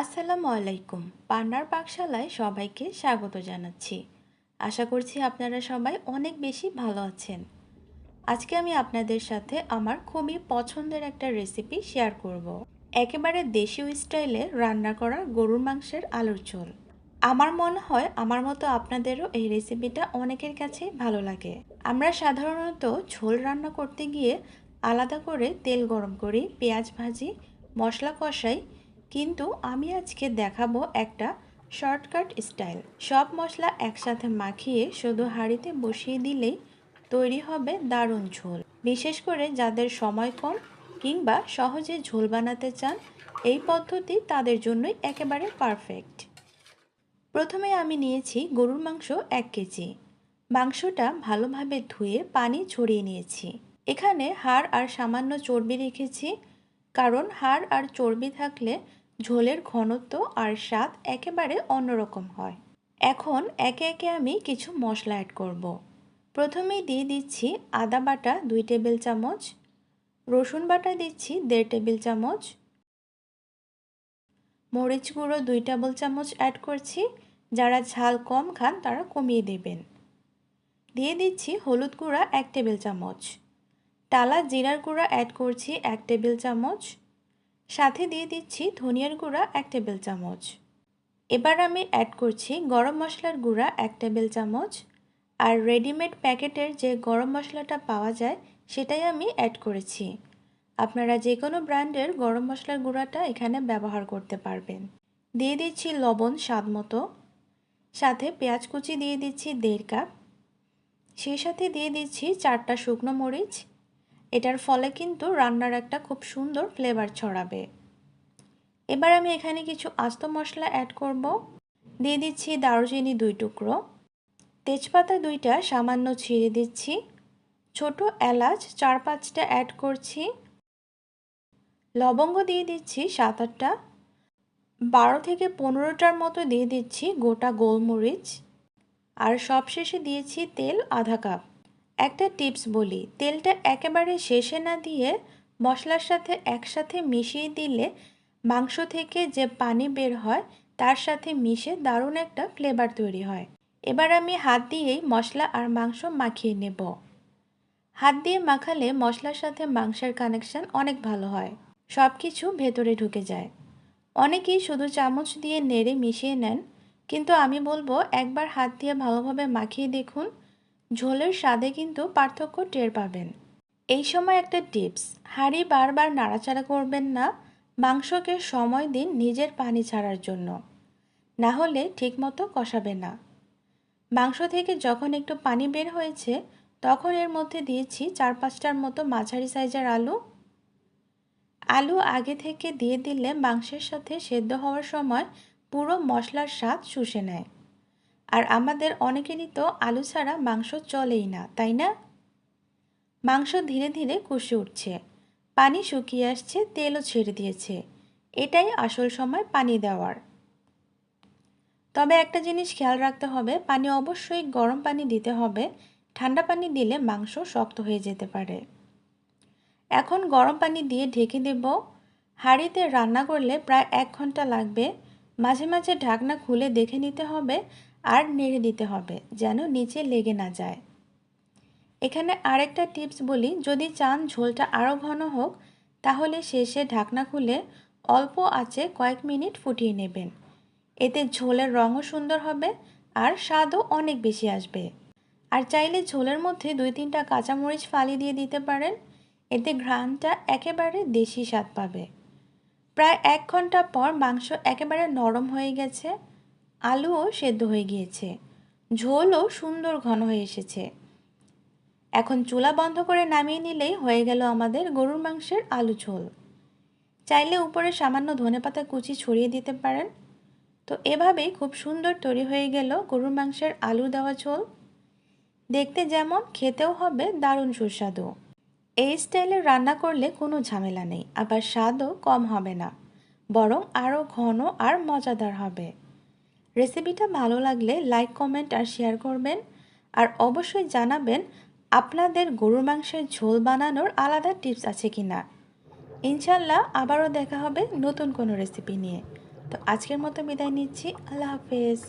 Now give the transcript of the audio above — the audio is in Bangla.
আসসালামু আলাইকুম। পান্নার পাকশালায় সবাইকে স্বাগত জানাচ্ছি। আশা করছি আপনারা সবাই অনেক বেশি ভালো আছেন। আজকে আমি আপনাদের সাথে আমার খুবই পছন্দের একটা রেসিপি শেয়ার করব। একেবারে দেশীয় স্টাইলে রান্না করা গরুর মাংসের আলুর ঝোল। আমার মনে হয় আমার মতো আপনাদেরও এই রেসিপিটা অনেকের কাছে ভালো লাগে। আমরা সাধারণত ঝোল রান্না করতে গিয়ে আলাদা করে তেল গরম করি, পেঁয়াজ ভাজি, মশলা কষাই কিন্তু আমি আজকে দেখাবো একটা শর্টকাট স্টাইল। সব মশলা একসাথে মাখিয়ে শুধু হাঁড়িতে বসিয়ে দিলেই তৈরি হবে দারুণ ঝোল। বিশেষ করে যাদের সময় কম কিংবা সহজে ঝোল বানাতে চান, এই পদ্ধতি তাদের জন্যই একেবারে পারফেক্ট। প্রথমে আমি নিয়েছি গরুর মাংস এক কেজি। মাংসটা ভালোভাবে ধুয়ে পানি ছড়িয়ে নিয়েছি। এখানে হাড় আর সামান্য চর্বি রেখেছি, কারণ হাড় আর চর্বি থাকলে ঝোলের ঘনত্ব আর স্বাদ একেবারে অন্যরকম হয়। এখন একে একে আমি কিছু মশলা অ্যাড করব। প্রথমেই দিয়ে দিচ্ছি আদা বাটা দুই টেবিল চামচ, রসুন বাটা দিচ্ছি দেড় টেবিল চামচ, মরিচ গুঁড়ো দুই টেবিল চামচ অ্যাড করছি। যারা ঝাল কম খান তারা কমিয়ে দেবেন। দিয়ে দিচ্ছি হলুদ গুঁড়া এক টেবিল চামচ টালা জিরার গুঁড়া অ্যাড করছি এক টেবিল চামচ সাথে দিয়ে দিচ্ছি ধনিয়ার গুঁড়া এক টেবিল চামচ। এবার আমি অ্যাড করছি গরম মশলার গুঁড়া এক টেবিল চামচ আর রেডিমেড প্যাকেটের যে গরম মশলাটা পাওয়া যায় সেটাই আমি অ্যাড করেছি। আপনারা যে কোনো ব্র্যান্ডের গরম মশলার গুঁড়াটা এখানে ব্যবহার করতে পারবেন। দিয়ে দিচ্ছি লবণ স্বাদ মতো। সাথে পেঁয়াজ কুচি দিয়ে দিচ্ছি দেড় কাপ। সেই সাথে দিয়ে দিচ্ছি চারটা শুকনো মরিচ এটার ফলে কিন্তু রান্নার একটা খুব সুন্দর ফ্লেভার ছড়াবে। এবার আমি এখানে কিছু আস্ত মশলা অ্যাড করব। দিয়ে দিচ্ছি দারুচিনি দুই টুকরো। তেজপাতা দুইটা সামান্য ছিঁড়ে দিচ্ছি। ছোট এলাচ চার পাঁচটা অ্যাড করছি। লবঙ্গ দিয়ে দিচ্ছি সাত আটটা। বারো থেকে পনেরোটার মতো দিয়ে দিচ্ছি গোটা গোলমরিচ। আর সবশেষে দিয়েছি তেল আধা কাপ। একটা টিপস বলি, তেলটা একেবারে শেষে না দিয়ে মশলার সাথে একসাথে মিশিয়ে দিলে মাংস থেকে যে পানি বের হয়, তার সাথে মিশে দারুণ একটা ফ্লেভার তৈরি হয়। এবার আমি হাত দিয়েই মশলা আর মাংস মাখিয়ে নেব। হাত দিয়ে মাখালে মশলার সাথে মাংসের কানেকশান অনেক ভালো হয় সব কিছু ভেতরে ঢুকে যায়। অনেকেই শুধু চামচ দিয়ে নেড়ে মিশিয়ে নেন, কিন্তু আমি বলব একবার হাত দিয়ে ভালোভাবে মাখিয়ে দেখুন ঝোলের স্বাদে কিন্তু পার্থক্য টের পাবেন। এই সময় একটা টিপস, হাঁড়ি বারবার নাড়াচাড়া করবেন না, মাংসকে সময় দিন নিজের পানি ছাড়ার জন্য। না হলে ঠিকমতো কষাবে না। মাংস থেকে যখন একটু পানি বের হয়েছে, তখন এর মধ্যে দিয়েছি চার পাঁচটার মতো মাঝারি সাইজের আলু। আলু আগে থেকে দিয়ে দিলে মাংসের সাথে সেদ্ধ হওয়ার সময় পুরো মশলার স্বাদ শুষে নেয়। আর আমাদের অনেকেরই তো আলু ছাড়া মাংস চলেই না, তাই না? মাংস ধীরে ধীরে কষে উঠছে। পানি শুকিয়ে আসছে, তেলও ছেড়ে দিয়েছে। এটাই আসল সময় পানি দেওয়ার। তবে একটা জিনিস খেয়াল রাখতে হবে, পানি অবশ্যই গরম পানি দিতে হবে। ঠান্ডা পানি দিলে মাংস শক্ত হয়ে যেতে পারে। এখন গরম পানি দিয়ে ঢেকে দেব। হাঁড়িতে রান্না করলে প্রায় এক ঘণ্টা লাগবে। মাঝে মাঝে ঢাকনা খুলে দেখে নিতে হবে আর নেড়ে দিতে হবে যেন নিচে লেগে না যায়। এখানে আরেকটা টিপস বলি, যদি চান ঝোলটা আরও ঘন হোক, তাহলে শেষে ঢাকনা খুলে অল্প আঁচে কয়েক মিনিট ফুটিয়ে নেবেন। এতে ঝোলের রঙও সুন্দর হবে আর স্বাদও অনেক বেশি আসবে। আর চাইলে ঝোলের মধ্যে দুই তিনটা কাঁচামরিচ ফালি দিয়ে দিতে পারেন, এতে ঘ্রাণটা একেবারে দেশি স্বাদ পাবে। প্রায় এক ঘণ্টা পর মাংস একেবারে নরম হয়ে গেছে আলুও সেদ্ধ হয়ে গিয়েছে। ঝোলও সুন্দর ঘন হয়ে এসেছে। এখন চুলা বন্ধ করে নামিয়ে নিলেই হয়ে গেল আমাদের গরুর মাংসের আলু ঝোল। চাইলে উপরে সামান্য ধনেপাতা কুচি ছড়িয়ে দিতে পারেন। তো এভাবেই খুব সুন্দর তৈরি হয়ে গেল গরুর মাংসের আলু দেওয়া ঝোল। দেখতে যেমন খেতেও হবে, দারুণ সুস্বাদু। এই স্টাইলে রান্না করলে কোনো ঝামেলা নেই, আবার স্বাদও কম হবে না, বরং আরও ঘন আর মজাদার হবে। রেসিপিটা ভালো লাগলে লাইক কমেন্ট আর শেয়ার করবেন। আর অবশ্যই জানাবেন আপনাদের গরুর মাংসের ঝোল বানানোর আলাদা টিপস আছে কি না ইনশাল্লাহ আবারও দেখা হবে নতুন কোনো রেসিপি নিয়ে। তো আজকের মতো বিদায় নিচ্ছি। আল্লাহ হাফেজ।